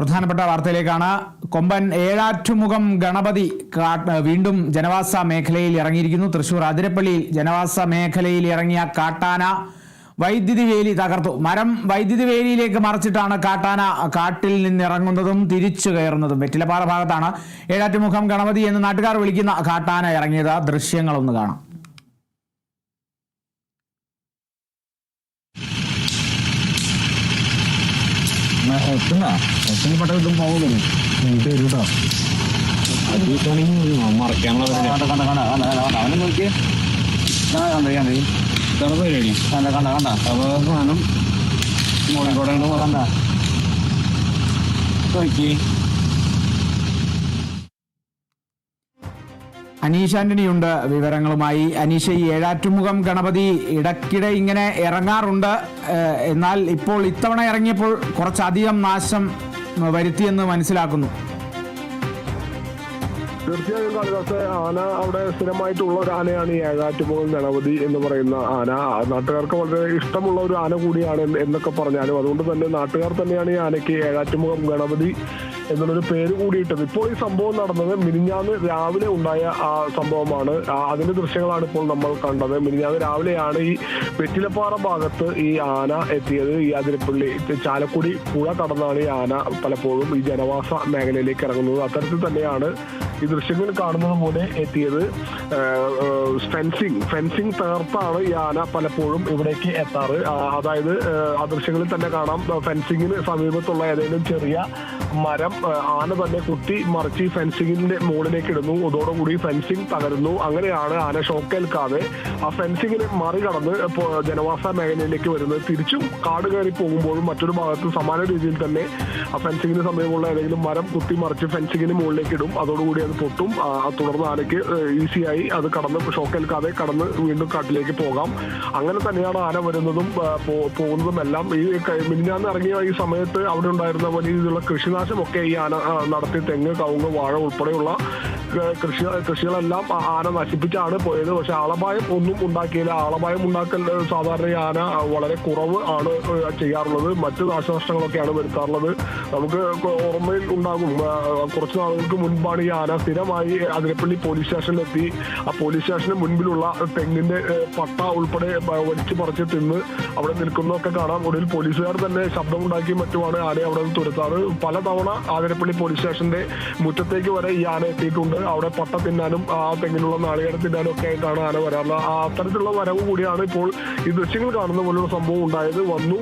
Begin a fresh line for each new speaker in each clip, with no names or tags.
പ്രധാനപ്പെട്ട വാർത്തയിലേക്കാണ്. കൊമ്പൻ ഏഴാറ്റുമുഖം ഗണപതി വീണ്ടും ജനവാസ മേഖലയിൽ ഇറങ്ങിയിരിക്കുന്നു. തൃശൂർ അതിരപ്പള്ളിയിൽ ജനവാസ മേഖലയിൽ ഇറങ്ങിയ കാട്ടാന വൈദ്യുതി വേലി തകർത്തു. മരം വൈദ്യുതി വേലിയിലേക്ക് മറിച്ചിട്ടാണ് കാട്ടാന കാട്ടിൽ നിന്നിറങ്ങുന്നതും തിരിച്ചു കയറുന്നതും. വെറ്റിലപ്പാറ ഭാഗത്താണ് ഏഴാറ്റുമുഖം ഗണപതി എന്ന് നാട്ടുകാർ വിളിക്കുന്ന കാട്ടാന ഇറങ്ങിയത്. ദൃശ്യങ്ങളൊന്ന് കാണാം.
ഒത്തിന് പെട്ടെന്ന് പോകുന്നു എനിക്ക് വരൂട്ടോ
അവനെ നോക്കി കണ്ട കണ്ട
ഇതാണ് പരിപാടി
കണ്ട കണ്ട കണ്ട.
അപ്പൊ സാധനം മുകളിൽ കൂടെ
കണ്ട.
നോക്കി
അനീഷ് ആന്റണിയുണ്ട് വിവരങ്ങളുമായി. അനീഷ ഈ ഏഴാറ്റുമുഖം ഗണപതി ഇടയ്ക്കിടെ ഇങ്ങനെ ഇറങ്ങാറുണ്ട്. എന്നാൽ ഇപ്പോൾ ഇത്തവണ ഇറങ്ങിയപ്പോൾ കുറച്ചധികം നാശം വരുത്തിയെന്ന് മനസ്സിലാക്കുന്നു.
തീർച്ചയായും കാളിദാസ് ആന അവിടെ സ്ഥിരമായിട്ടുള്ള ഒരു ആനയാണ് ഈ ഏഴാറ്റുമുകൾ ഗണപതി എന്ന് പറയുന്ന ആന. നാട്ടുകാർക്ക് വളരെ ഇഷ്ടമുള്ള ഒരു ആന കൂടിയാണ് എന്നൊക്കെ പറഞ്ഞാലും അതുകൊണ്ട് തന്നെ നാട്ടുകാർ തന്നെയാണ് ഈ ആനയ്ക്ക് ഏഴാറ്റുമുഖം ഗണപതി എന്നുള്ളൊരു പേര് കൂടിയിട്ടത്. ഇപ്പോൾ ഈ സംഭവം നടന്നത് മിനിഞ്ഞാന്ന് രാവിലെ ഉണ്ടായ ആ സംഭവമാണ്. അതിന്റെ ദൃശ്യങ്ങളാണ് ഇപ്പോൾ നമ്മൾ കണ്ടത്. മിനിഞ്ഞാന്ന് രാവിലെയാണ് ഈ വെറ്റിലപ്പാറ ഭാഗത്ത് ഈ ആന എത്തിയത്. ഈ അതിരപ്പള്ളി ചാലക്കുടി പുഴ കടന്നാണ് ഈ ആന പലപ്പോഴും ഈ ജനവാസ മേഖലയിലേക്ക് ഇറങ്ങുന്നത്. അത്തരത്തിൽ തന്നെയാണ് ഈ ദൃശ്യങ്ങൾ കാണുന്നത് പോലെ എത്തിയത് ഫെൻസിങ് ഫെൻസിങ് തകർത്താണ് ഈ ആന പലപ്പോഴും ഇവിടേക്ക് എത്താറ്. അതായത് ആ, ദൃശ്യങ്ങളിൽ തന്നെ കാണാം. ഫെൻസിങ്ങിന് സമീപത്തുള്ള ഏതെങ്കിലും ചെറിയ മരം ആന തന്നെ കുത്തി മറിച്ച് ഫെൻസിങ്ങിന്റെ മുകളിലേക്ക് ഇടുന്നു. അതോടുകൂടി ഫെൻസിങ് തകരുന്നു. അങ്ങനെയാണ് ആന ഷോക്കേൽക്കാതെ ആ ഫെൻസിങ്ങിനെ മറികടന്ന് ജനവാസ മേഖലയിലേക്ക് വരുന്നത്. തിരിച്ചും കാട് കയറി പോകുമ്പോഴും മറ്റൊരു ഭാഗത്ത് സമാന രീതിയിൽ തന്നെ ആ ഫെൻസിങ്ങിന് സമീപമുള്ള ഏതെങ്കിലും മരം കുത്തി മറിച്ച് ഫെൻസിങ്ങിന് മുകളിലേക്ക് ഇടും. അതോടുകൂടി അത് പൊട്ടും തുടർന്ന് ആനയ്ക്ക് ഈസിയായി അത് കടന്ന് ഷോക്കേൽക്കാതെ കടന്ന് വീണ്ടും കാട്ടിലേക്ക് പോകാം. അങ്ങനെ തന്നെയാണ് ആന വരുന്നതും പോകുന്നതും എല്ലാം ഈ മിന്നാന്ന് ഇറങ്ങിയ ഈ സമയത്ത് അവിടെ ഉണ്ടായിരുന്ന വലിയ രീതിയിലുള്ള കൃഷിനാശമൊക്കെ ഈ ആന നടത്തി തെങ്ങ് കവുങ്ങ് വാഴ ഉൾപ്പെടെയുള്ള കൃഷി കൃഷികളെല്ലാം ആന നശിപ്പിച്ചാണ് പോയത്. പക്ഷെ ആളപായം ഒന്നും ഉണ്ടാക്കിയില്ല. ആളപായം ഉണ്ടാക്കൽ സാധാരണ ആന വളരെ കുറവ് ആണ് ചെയ്യാറുള്ളത്. മറ്റ് നാശനഷ്ടങ്ങളൊക്കെയാണ് വരുത്താറുള്ളത്. നമുക്ക് ഓർമ്മയിൽ ഉണ്ടാകും കുറച്ച് നാളുകൾക്ക് മുൻപാണ് ഈ ആന സ്ഥിരമായി അതിരപ്പള്ളി പോലീസ് സ്റ്റേഷനിലെത്തി. ആ പോലീസ് സ്റ്റേഷന് മുൻപിലുള്ള തെങ്ങിന്റെ പട്ട ഉൾപ്പെടെ വലിച്ചു പറിച്ച് തിന്ന് അവിടെ നിൽക്കുന്നതൊക്കെ കാണാം. ഒടുവിൽ പോലീസുകാർ തന്നെ ശബ്ദമുണ്ടാക്കി മറ്റുമാണ് ആനയെ അവിടെ നിന്ന് തുരത്താറ്. പലതവണ ആതിരപ്പള്ളി പോലീസ് സ്റ്റേഷന്റെ മുറ്റത്തേക്ക് വരെ ഈ ആന എത്തിയിട്ടുണ്ട്. അവിടെ പട്ട തിന്നാനും ആ തെങ്ങിനുള്ള നാളികേരം തിന്നാനും ഒക്കെ ആയിട്ടാണ് ആന വരാറുള്ളത് അത്തരത്തിലുള്ള വരവ് കൂടിയാണ് ഇപ്പോൾ ഈ ദൃശ്യങ്ങൾ കാണുന്ന പോലുള്ള സംഭവം ഉണ്ടായത്. വന്നു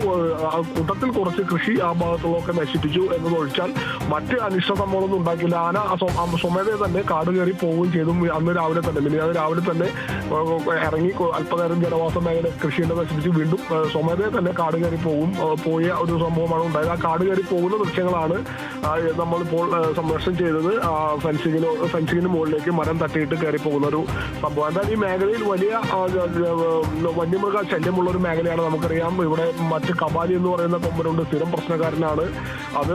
കൂട്ടത്തിൽ കുറച്ച് കൃഷി ആ ഭാഗത്തുള്ളതൊക്കെ നശിപ്പിച്ചു എന്നതൊഴിച്ചാൽ മറ്റ് അനിഷ്ട സംഭവങ്ങളൊന്നും ഉണ്ടാക്കില്ല. ആന സ്വമേധ സ്വ- തന്നെ കാട് കയറി പോവുകയും ചെയ്തു അന്ന് രാവിലെ തന്നെ. അത് രാവിലെ തന്നെ ഇറങ്ങി അല്പനേരം ജനവാസ മേഖല കൃഷിയുടെ നശിപ്പിച്ച് വീണ്ടും സ്വമേധ തന്നെ കാട് കയറി പോകും പോയ ഒരു സംഭവമാണ് ഉണ്ടായത്. ആ കാട് കയറി പോകുന്ന ദൃശ്യങ്ങളാണ് നമ്മളിപ്പോൾ സംരക്ഷണം ചെയ്തത്. ആ ഫെൻസിങ്ങിന് ഫെൻസിങ്ങിന് മുകളിലേക്ക് മരം തട്ടിയിട്ട് കയറി പോകുന്ന ഒരു സംഭവം. എന്തായാലും ഈ മേഖലയിൽ വലിയ വന്യമൃഗ ശല്യമുള്ള ഒരു മേഖലയാണ് നമുക്കറിയാം. ഇവിടെ മറ്റ് കബാലി എന്ന് പറയുന്ന കൊമ്പനുണ്ട്. സ്ഥിരം പ്രശ്നക്കാരനാണ്. അത്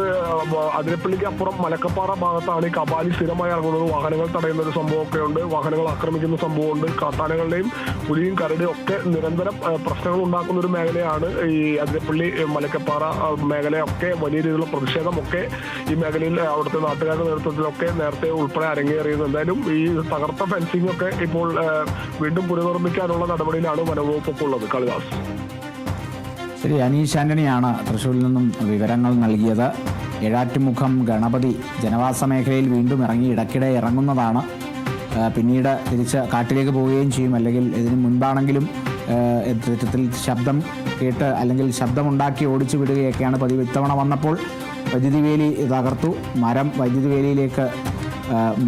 അതിരപ്പള്ളിക്ക് അപ്പുറം മലക്കപ്പാറ ഭാഗത്താണ് ഈ കബാലി സ്ഥിരമായി ഇറങ്ങുന്നത്. വാഹനങ്ങൾ തടയുന്ന ഒരു സംഭവമൊക്കെ ഉണ്ട്. വാഹനങ്ങൾ ആക്രമിക്കുന്ന സംഭവമുണ്ട്. കാട്ടാനകളുടെയും പുലിയും കരടിയും ഒക്കെ നിരന്തരം പ്രശ്നങ്ങൾ ഉണ്ടാക്കുന്ന ഒരു മേഖലയാണ് ഈ അതിരപ്പള്ളി മലക്കപ്പാറ മേഖലയൊക്കെ വലിയ രീതിയിലുള്ള പ്രതിഷേധമൊക്കെ ഈ മേഖലയിൽ അവിടുത്തെ നാട്ടുകാരുടെ നേതൃത്വത്തിലൊക്കെ നേരത്തെ ഉൾപ്പെടെ അരങ്ങേറിയത് എന്തായാലും ഈ തകർത്ത ഫെൻസിംഗ് ഒക്കെ ഇപ്പോൾ വീണ്ടും പുനർനിർമ്മിക്കാനുള്ള നടപടിയിലാണ് വനവകുപ്പൊക്കെ ഉള്ളത് കാളിദാസ്.
ശരി അനീഷ് ആന്റണിയാണ് തൃശ്ശൂരിൽ നിന്നും വിവരങ്ങൾ നൽകിയത്. ഏഴാറ്റുമുഖം ഗണപതി ജനവാസ മേഖലയിൽ വീണ്ടും ഇറങ്ങി ഇടയ്ക്കിടെ ഇറങ്ങുന്നതാണ്. പിന്നീട് തിരിച്ച് കാട്ടിലേക്ക് പോവുകയും ചെയ്യും. അല്ലെങ്കിൽ ഇതിന് മുൻപാണെങ്കിലും ആ, ഇത്തരത്തിൽ ശബ്ദം കേട്ട് അല്ലെങ്കിൽ ശബ്ദമുണ്ടാക്കി ഓടിച്ചു വിടുകയൊക്കെയാണ് പതിവ്. ഇത്തവണ വന്നപ്പോൾ വൈദ്യുതി വേലി തകർത്തു. മരം വൈദ്യുതി വേലിയിലേക്ക്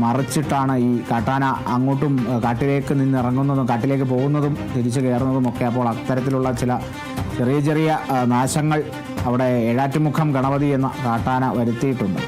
മറിച്ചിട്ടാണ് ഈ കാട്ടാന അങ്ങോട്ടും കാട്ടിലേക്ക് നിന്ന് ഇറങ്ങുന്നതും കാട്ടിലേക്ക് പോകുന്നതും തിരിച്ചു കയറുന്നതും ഒക്കെ അപ്പോൾ അത്തരത്തിലുള്ള ചില ചെറിയ ചെറിയ നാശങ്ങൾ അവിടെ ഏഴാറ്റുമുഖം ഗണപതി എന്ന കാട്ടാന വരുത്തിയിട്ടുണ്ട്.